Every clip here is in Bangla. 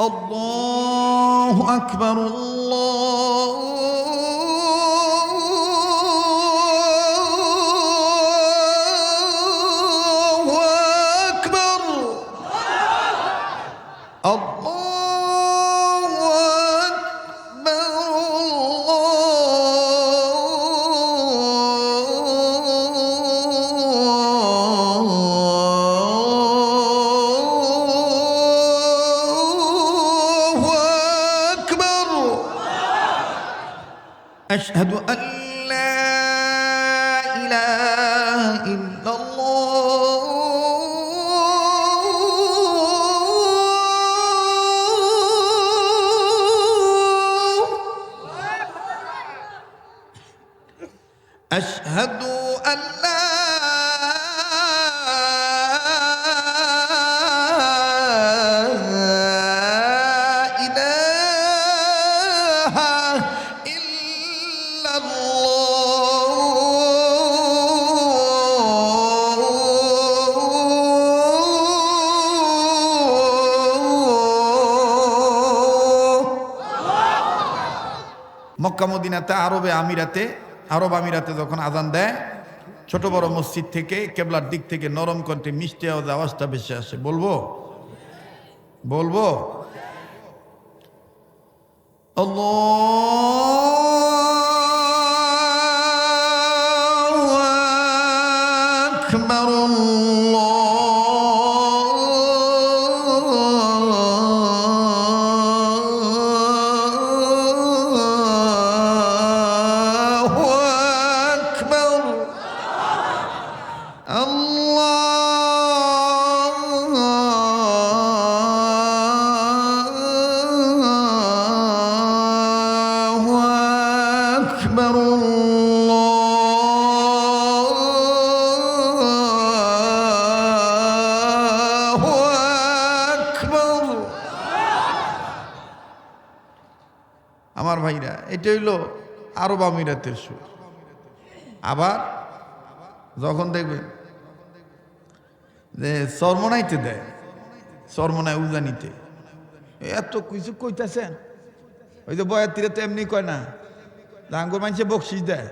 الله أكبر الله أشهد أن لا إله মক্কা মদিনাতে, আরবে আমিরাতে, আরব আমিরাতে যখন আজান দেয়, ছোট বড় মসজিদ থেকে, কেবলার দিক থেকে নরম কণ্ঠে মিষ্টি আওয়াজ, আওয়াজটা বেশি আসে। বলব? বলব? আল্লাহু এটা হইল আরব আমিরাতের সুর। আবার যখন দেখবেন যে চর্মনাইতে দেয় চর্মনায় উজানিতে। এত কিছু কইতাছেন? ওই যে বয়ার তীরে তো এমনি কয় না ডাঙ্গর মানুষে বকশিস দেয়।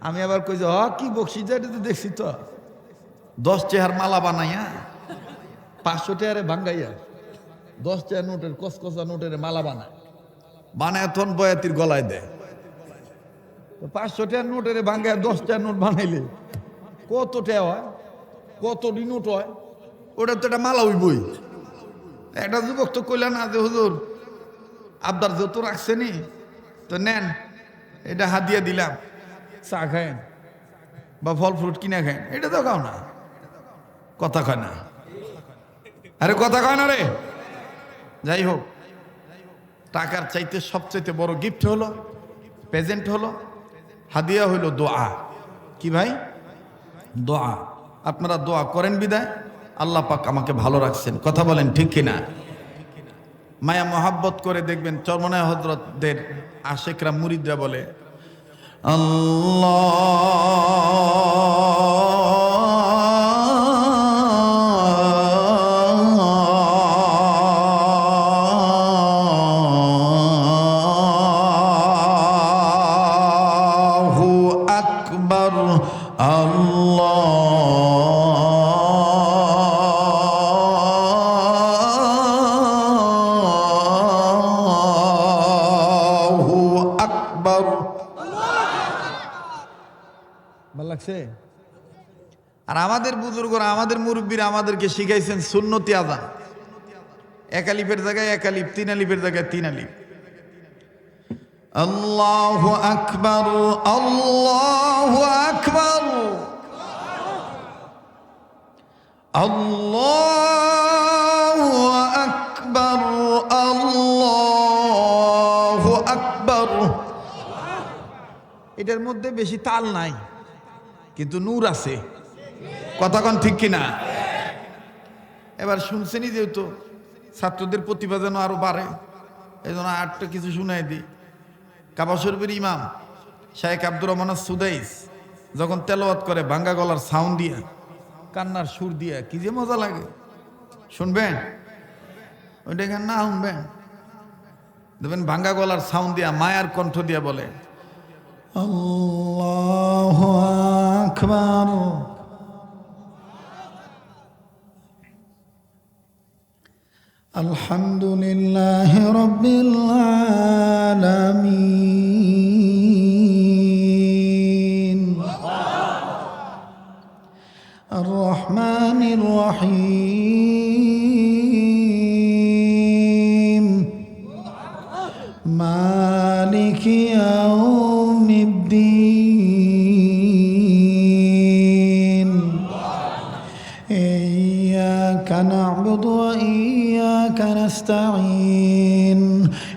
আমি আবার কই যে, হ, কি বকশিস দেয় এটা তো দেখছি তো। দশ চেহার মালা বানাইয়া, পাঁচশো টেয়ারে ভাঙ্গাইয়া, দশ চেয়ার নোটের কসকসা নোটের মালা বানায়। বানায় তখন বয়াতির গলায় দেয়। তো পাঁচশো টাকার নোটের ভাঙ্গায় দশ টাকার নোট বানাইলে। কত টাকা হয়? কত নোট হয়? ওটা তো একটা মালা বই। একটা যুবক তো কইলা না যে হুজুর আবদার যত রাখছেনি তো নেন এটা হাদিয়া দিলাম। চা খায়েন বা ফল ফ্রুট কিনে খায়েন। এটা তো খাও না। কথা কয় না। আরে কথা কয় না রে। যাই হোক। টাকার চাইতে সবচাইতে বড় গিফট হলো প্রেজেন্ট হলো, হাদিয়া হইল দোয়া। কি ভাই? দোয়া। আপনারা দোয়া করেন বিদায়। আল্লাহ পাক আমাকে ভালো রাখছেন। কথা বলেন ঠিক কিনা? মায়া মহাব্বত করে দেখবেন চরমনায় হজরতদের আশেকরা মুরিদরা বলে, আল্লাহু লাগছে আর আমাদের বুজুর্গরা, আমাদের মুরব্বীরা আমাদেরকে শিখাইছেন সুন্নতি আজান। একালিফের জায়গায় একালিফ তিন আলিফের জায়গায় তিন আলিফ। আল্লাহ আকবর আল্লাহ আকবর। আল্লাহ আকবর আল্লাহ আকবর। এটার মধ্যে বেশি তাল নাই। কিন্তু নূর আছে। কথাক্ষণ ঠিক কিনা? এবার শুনছেনই যেহেতু, ছাত্রদের প্রতিভা যেন আরও বাড়ে এই জন্য আটটা কিছু শুনাই দিই। কাবা শরীফের ইমাম শাহেখ আব্দুর রহমান সুদাইস যখন তেলাওয়াত করে, ভাঙ্গা গলার সাউন্ড দিয়া, কান্নার সুর দিয়া, কি যে মজা লাগে। শুনবেন? ওইটা না শুনবেন? দেখবেন ভাঙ্গা গলার সাউন্ড দিয়া, মায়ার কণ্ঠ দিয়া বলে। الله أكبر. الحمد لله رب العالمين.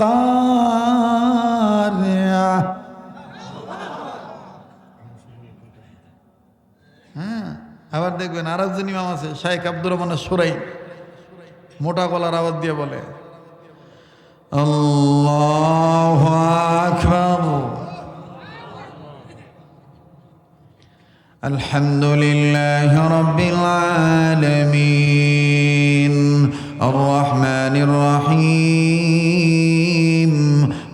القارعة হ্যাঁ আবার দেখবেন আর একজন ইমাম আছে শাইখ আব্দুর রহমানের সুরাই মোটা গলার আওয়াজ দিয়ে বলে আল্লাহু আকবার الحمد لله رب العالمين الرحمن الرحيم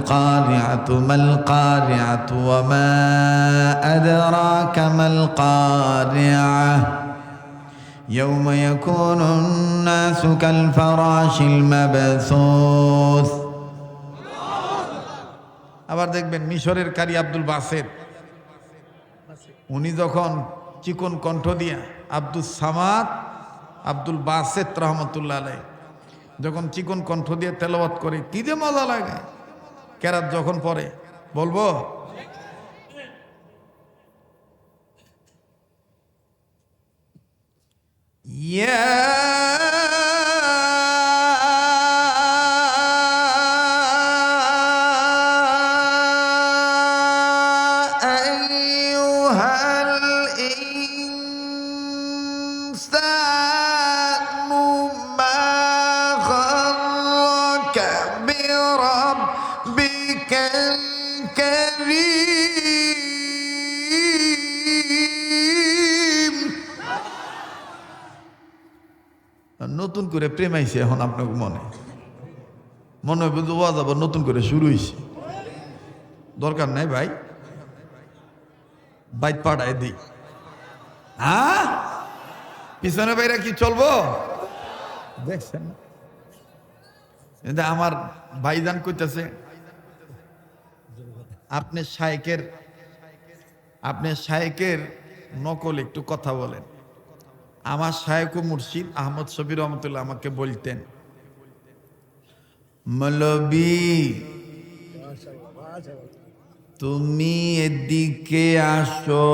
القارعة ما القارعة وما أدراك ما القارعة يوم يكون الناس كالفراش المبثوث আবার দেখবেন মিশরের কারি আব্দুল বাসের উনি যখন চিকন কণ্ঠ দিয়া আব্দুল সামাদ আব্দুল বাসেত রহমতুল্লাহ আলাই যখন চিকন কণ্ঠ দিয়ে তেলাওয়াত করে কি যে মজা লাগে কেরাত যখন পরে বলব? يا প্রেম আইছে, এখন আপনার মনে। মনে হবে যে ওয়াজ আবার নতুন করে শুরু হয়েছে দরকার নাই ভাই। বাইত পাঠায় দিই। হ্যাঁ? পিছনে বাইরে কি চলবো? দেখছেন? এটা আমার ভাইজান কইতেছে, আপনি শায়েকের আপনি শায়েকের নকল একটু কথা বলেন। আমার ও মুর্শিদ আহমদ শবির রহমতুল্লাহ আমাকে বলতেন, মলবি, তুমি এদিকে আসো।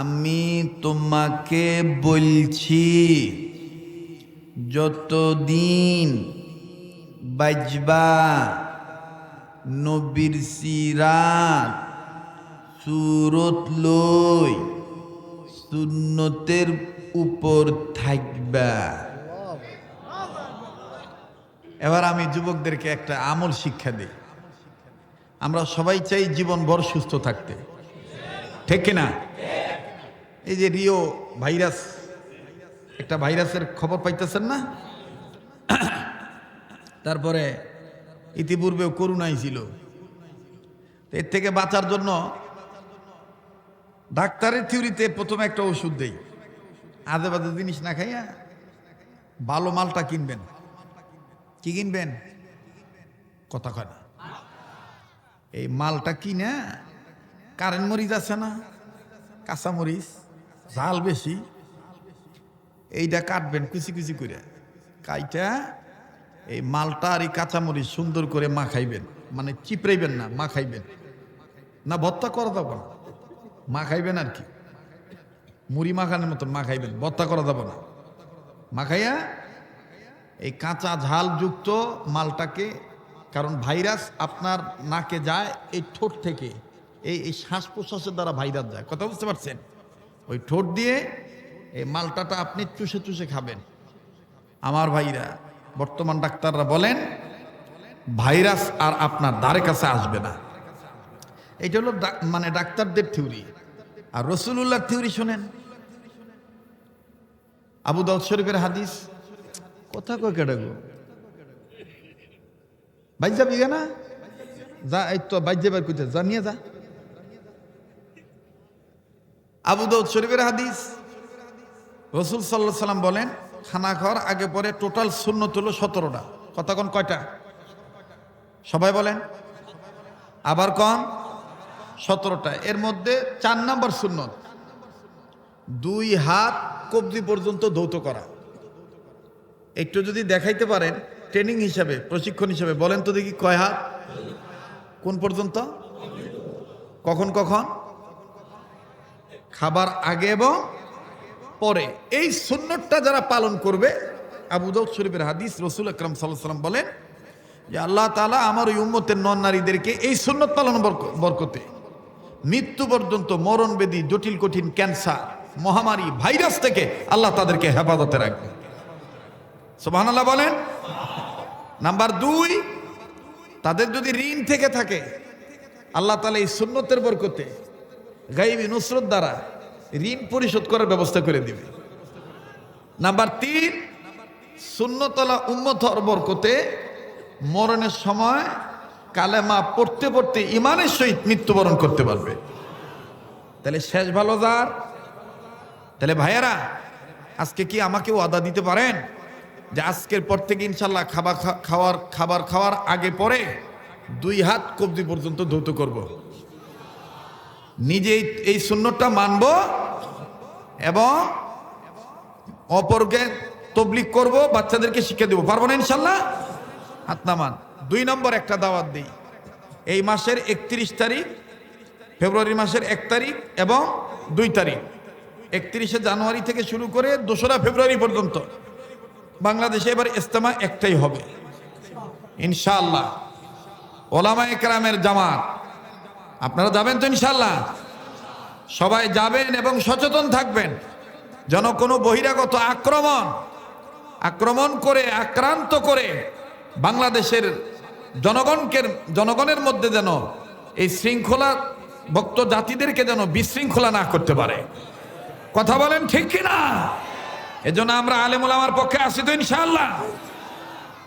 আমি তোমাকে বলছি, যতদিন বাজবা নবীর সিরাত সুরত লই সুন্নতের উপর থাকবা। এবার আমি যুবকদেরকে একটা আমল শিক্ষা দিই। আমরা সবাই চাই জীবনভর সুস্থ থাকতে। ঠিক কিনা? এই যে রিও ভাইরাস, একটা ভাইরাসের খবর পাইতেছেন না? তারপরে ইতিপূর্বেও করুণাই ছিল। এর থেকে বাঁচার জন্য ডাক্তারের থিওরিতে প্রথমে একটা ওষুধ দেই। আদে বাদে জিনিস না খাইয়া ভালো মালটা কিনবেন। কি কিনবেন? কথা কয় না। এই মালটা কিনা কারেন্ট মরিচ আছে না? কাঁচা মরিচ, ঝাল বেশি। এইটা কাটবেন কুচি কুচি করে। কাইটা এই মালটা আর এই কাঁচামরিচ সুন্দর করে মাখাইবেন। মানে চিপড়াইবেন না, মাখাইবেন। না ভত্তা করা যাব না। মাখাইবেন আর কি? মুড়ি মাখানোর মতন মা খাইবেন ভত্তা করা যাব না। মাখাইয়া এই কাঁচা ঝালযুক্ত মালটাকে, কারণ ভাইরাস আপনার নাকে যায় এই ঠোঁট থেকে, এই এই শ্বাস প্রশ্বাসের দ্বারা ভাইরাস যায়। কথা বুঝতে পারছেন? ওই ঠোঁট দিয়ে এই মালটাটা আপনি চুষে চুষে খাবেন। আমার ভাইরা, বর্তমান ডাক্তাররা বলেন, ভাইরাস আর আপনার দ্বারে কাছে আসবে না। এটা হলো মানে ডাক্তারদের থিওরি। আর রসুল্লাহর থিওরি শোনেন। আবু দাউদ শরীফের হাদিস। কথা কয় কেটে গো? বাইর যাবি না? যা, এই তো বাইর যাবার কইতে, যা, নিয়ে যা। আবু দাউদ শরীফের হাদিস। রসুল সাল্লাহ সাল্লাম বলেন খানা খাওয়ার আগে পরে টোটাল শূন্য তুলো সতেরোটা। কথা কতক্ষণ কয়টা? সবাই বলেন। আবার কন? সতেরোটা। এর মধ্যে চার নাম্বার সুন্নত। দুই হাত কবজি পর্যন্ত ধৌত করা। একটু যদি দেখাইতে পারেন, ট্রেনিং হিসাবে, প্রশিক্ষণ হিসাবে, বলেন তো দেখি কয় হাত? কোন পর্যন্ত? কখন কখন? খাবার আগে এবং পরে। এই সুন্নতটা যারা পালন করবে, আবু দাউদ শরীফের হাদিস রসুল আকরাম সাল্লাম বলেন যে আল্লাহ তাআলা আমার উম্মতের নন নারীদেরকে এই সুন্নত পালন বরক- বরকতে মৃত্যু পর্যন্ত মরণ বেদি জটিল কঠিন ক্যান্সার মহামারী ভাইরাস থেকে আল্লাহ তাদেরকে হেফাজতে রাখবে। সোহান আল্লাহ বলেন। নাম্বার দুই, তাদের যদি ঋণ থেকে থাকে, আল্লাহ তালা এই সুন্নতের বরকতে গাইবি নুসরত দ্বারা ঋণ পরিশোধ করার ব্যবস্থা করে দিবে। নাম্বার তিন শূন্যতলা উম্মতর বরকতে মরণের সময় কালেমা পড়তে পড়তে ইমানের সহিত মৃত্যুবরণ করতে পারবে। তাহলে শেষ ভালো যার? তাহলে ভাইয়েরা, আজকে কি আমাকে ওয়াদা দিতে পারেন যে আজকের পর থেকে ইনশাল্লাহ খাবার খাওয়ার খাবার খাওয়ার আগে পরে দুই হাত কবজি পর্যন্ত ধৌত করব। নিজে এই- এই শূন্যটা মানব এবং অপরকে তবলিক করব, বাচ্চাদেরকে শিক্ষা দেবো। পারব না ইনশাল্লাহ হাত নামান। দুই নম্বর একটা দাওয়াত দিই। এই মাসের একত্রিশ তারিখ, ফেব্রুয়ারি মাসের এক তারিখ এবং দুই তারিখ। একত্রিশে জানুয়ারি থেকে শুরু করে দোসরা ফেব্রুয়ারি পর্যন্ত। বাংলাদেশে এবার ইস্তেমা একটাই হবে। ইনশাআল্লাহ। ওলামা একরামের জামাত। আপনারা যাবেন তো ইনশাল্লাহ সবাই যাবেন এবং সচেতন থাকবেন। যেন কোনো বহিরাগত আক্রমণ আক্রমণ করে, আক্রান্ত করে বাংলাদেশের জনগণকে, জনগণের মধ্যে যেন এই শৃঙ্খলা ভক্ত জাতিদেরকে যেন বিশৃঙ্খলা না করতে পারে। কথা বলেন ঠিক কিনা? এজন্য আমরা আলেমুল আমার পক্ষে আসি তো ইনশাআল্লাহ।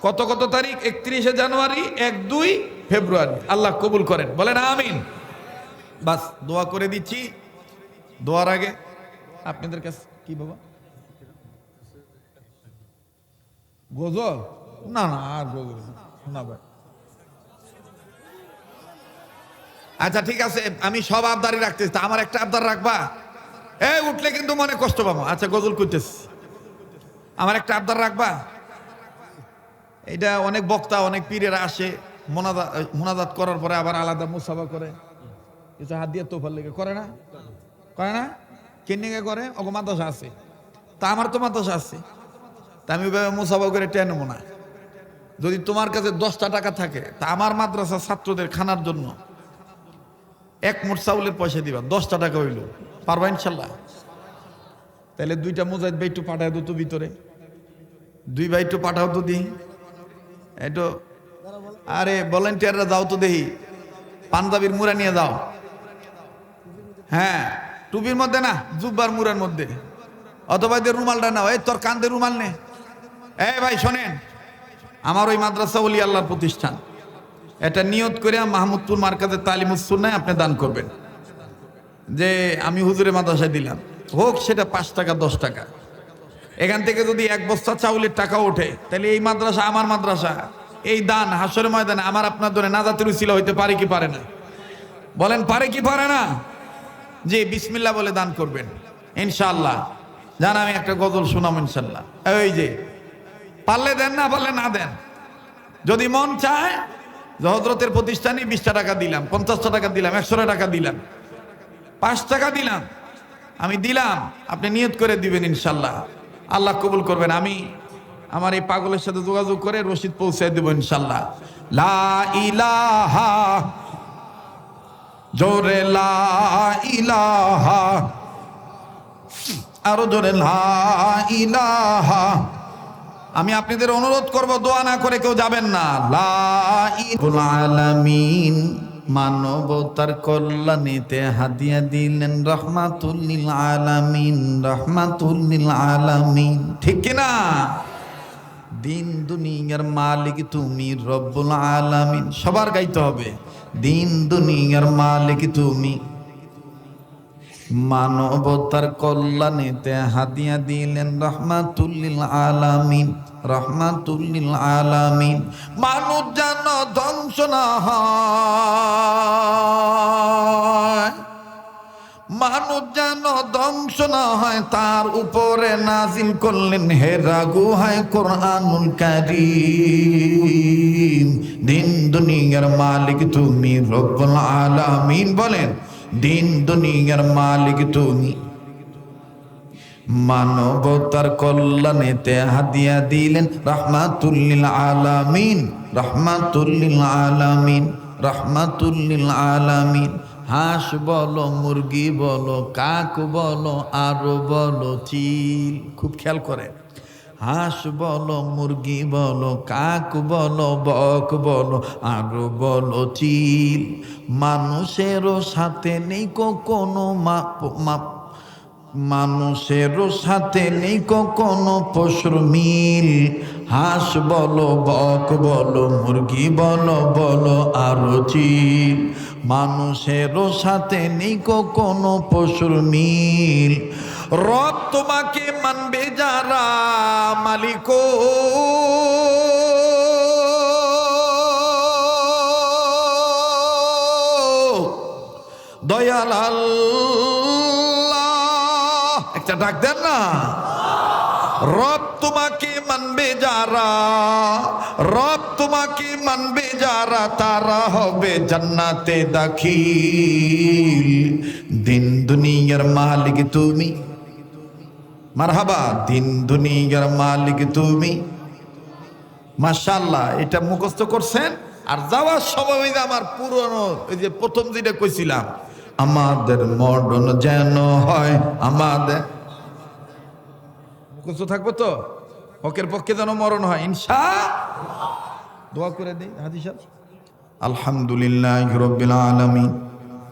কত কত তারিখ? একত্রিশে জানুয়ারি, এক, দুই ফেব্রুয়ারি। আল্লাহ কবুল করেন। বলেন আমিন। বাস, দোয়া করে দিচ্ছি। দোয়ার আগে আপনাদের কাছে কি বাবা? গজল? না না, আর গজল না। না ভাই আচ্ছা ঠিক আছে, আমি সব আবদারি রাখতেছি। তা আমার একটা আবদার রাখবা? এ উঠলে কিন্তু মনে কষ্ট পাবো। আচ্ছা গজল করতেছি। আমার একটা আবদার রাখবা? এটা অনেক বক্তা, অনেক পীরেরা আসে মোনাজাত মোনাজাত করার পরে আবার আলাদা মুসাফা করে। কিছু হাত দিয়ে তোফার লেগে। করে না? করে না? কেন্নিকে করে? ওগো মাদ্রাসা আছে। তা আমার তো মাদ্রাসা আছে। তা আমি ওইভাবে মুসাফা করে টেনে না। যদি তোমার কাছে দশটা টাকা থাকে, তা আমার মাদ্রাসা ছাত্রদের খানার জন্য এক মোট চাউলের পয়সা দিবা, দশটা টাকা হইল। পারবা ইনশাল্লাহ? তাহলে দুইটা মুজাহিদ ভাই একটু পাঠায় তো ভিতরে। দুই ভাই একটু পাঠাও তো দিই। একটু আরে ভলেন্টিয়াররা যাও তো দেখি। পাঞ্জাবির মুড়া নিয়ে যাও। হ্যাঁ টুপির মধ্যে না, জুব্বার মুড়ার মধ্যে। অথবা এদের রুমালটা নাও, এই তোর কান্দে রুমাল নে। এই ভাই, শোনেন, আমার ওই মাদ্রাসা ওলি আল্লাহর প্রতিষ্ঠান। এটা নিয়ত করে মাহমুদপুর মার্কাজের তালিমুসুন্নায় আপনি দান করবেন। যে আমি হুজুরে মাদ্রাসায় দিলাম। হোক, সেটা পাঁচ টাকা, দশ টাকা। এখান থেকে যদি এক বস্তা চাউলের টাকা ওঠে, তাহলে এই মাদ্রাসা আমার মাদ্রাসা। এই দান, হাসরের ময়দানে আমার আপনার ধরে নাজাতের উচিলা হইতে পারে কি পারে না? বলেন, পারে কি পারে না? যে বিসমিল্লাহ বলে দান করবেন। ইনশাল্লাহ জান, আমি একটা গজল শুনাম ইনশাল্লাহ ওই যে, পারলে দেন, না পারলে না দেন। যদি মন চায় হজরতের প্রতিষ্ঠানে বিশটা টাকা দিলাম, পঞ্চাশটা টাকা দিলাম একশো টাকা দিলাম। পাঁচ টাকা দিলাম। আমি দিলাম, আপনি নিয়ত করে দিবেন ইনশাল্লাহ। আল্লাহ কবুল করবেন। আমি আমার এই পাগলের সাথে যোগাযোগ করে রসিদ পৌঁছায় দেবো ইনশাল্লাহ। লা ইলাহা, জোরে লা ইলাহা, আরও জোরে লা ইলাহা। আমি আপনাদের অনুরোধ করব, দোয়া না করে কেউ যাবেন না। আলামিন মানবতার কল্যাণীতে হাদিয়া দিলেন রহমাতুল্লিল আলামিন রহমাতুল্লিল আলামিন ঠিক কিনা দিন দুনিয়ার মালিক তুমি রব্বুল আলামিন। সবার গাইতে হবে, দিন দুনিয়ার মালিক তুমি মানবতার কল্যাণেতে হাদিয়া দিলেন রহমাতুল্লিল আলামিন রহমাতুল্লিল আলামিন। মানুষ যেন ধ্বংস না হয়, মানুষ যেন ধ্বংস না হয়, তার উপরে নাজিল করলেন হে রাগু হয় কোরআনুল কারীম। দিন দুনিয়ার মালিক তুমি রব্বুল আলামিন বলেন দিন দুনিয়ার মালিক তুমি। মানবতার কল্যাণেতে হাদিয়া দিলেন রহমাতুল্লিল আলামিন রহমাতুল্লিল আলামিন রহমাতুল্লিল আলামিন। হাঁস বলো, মুরগি বলো, কাক বলো, আরও বলো, চিল। খুব খেয়াল করে হাঁস বলো, মুরগি বলো, কাক বলো, বক বলো, আরও বলো চিল। মানুষেরও সাথে নেই কোনো মাপ মাপ মানুষেরও সাথে নেই কোনো পশুর মিল। হাঁস বলো, বক বলো, মুরগি বলো বলো, আরও চিল। মানুষেরও সাথে নেই কোনো পশুর মিল। রব তোমাকে মানবে যারা মালিক। দয়াল একটা ডাক দেন না। রব তোমাকে মানবে যারা, রব তোমাকে মানবে যারা, তারা হবে জান্নাতে দাখিল। দিন দুনিয়ার মালিক তুমি। মারহাবা, দিন দুনিয়ার মালিক তুমি। মাশাল্লাহ এটা মুখস্থ করছেন? আর যাওয়ার সময় আমার পুরনো, ওই যে প্রথম যেটা কইছিলাম, আমাদের মরণ যেন হয়, আমাদের মুখস্থ থাকব তো? হকের পক্ষে যেন মরণ হয় ইনশা দোয়া করে দিই সাহেব আলহামদুলিল্লাহ রবিল আলমী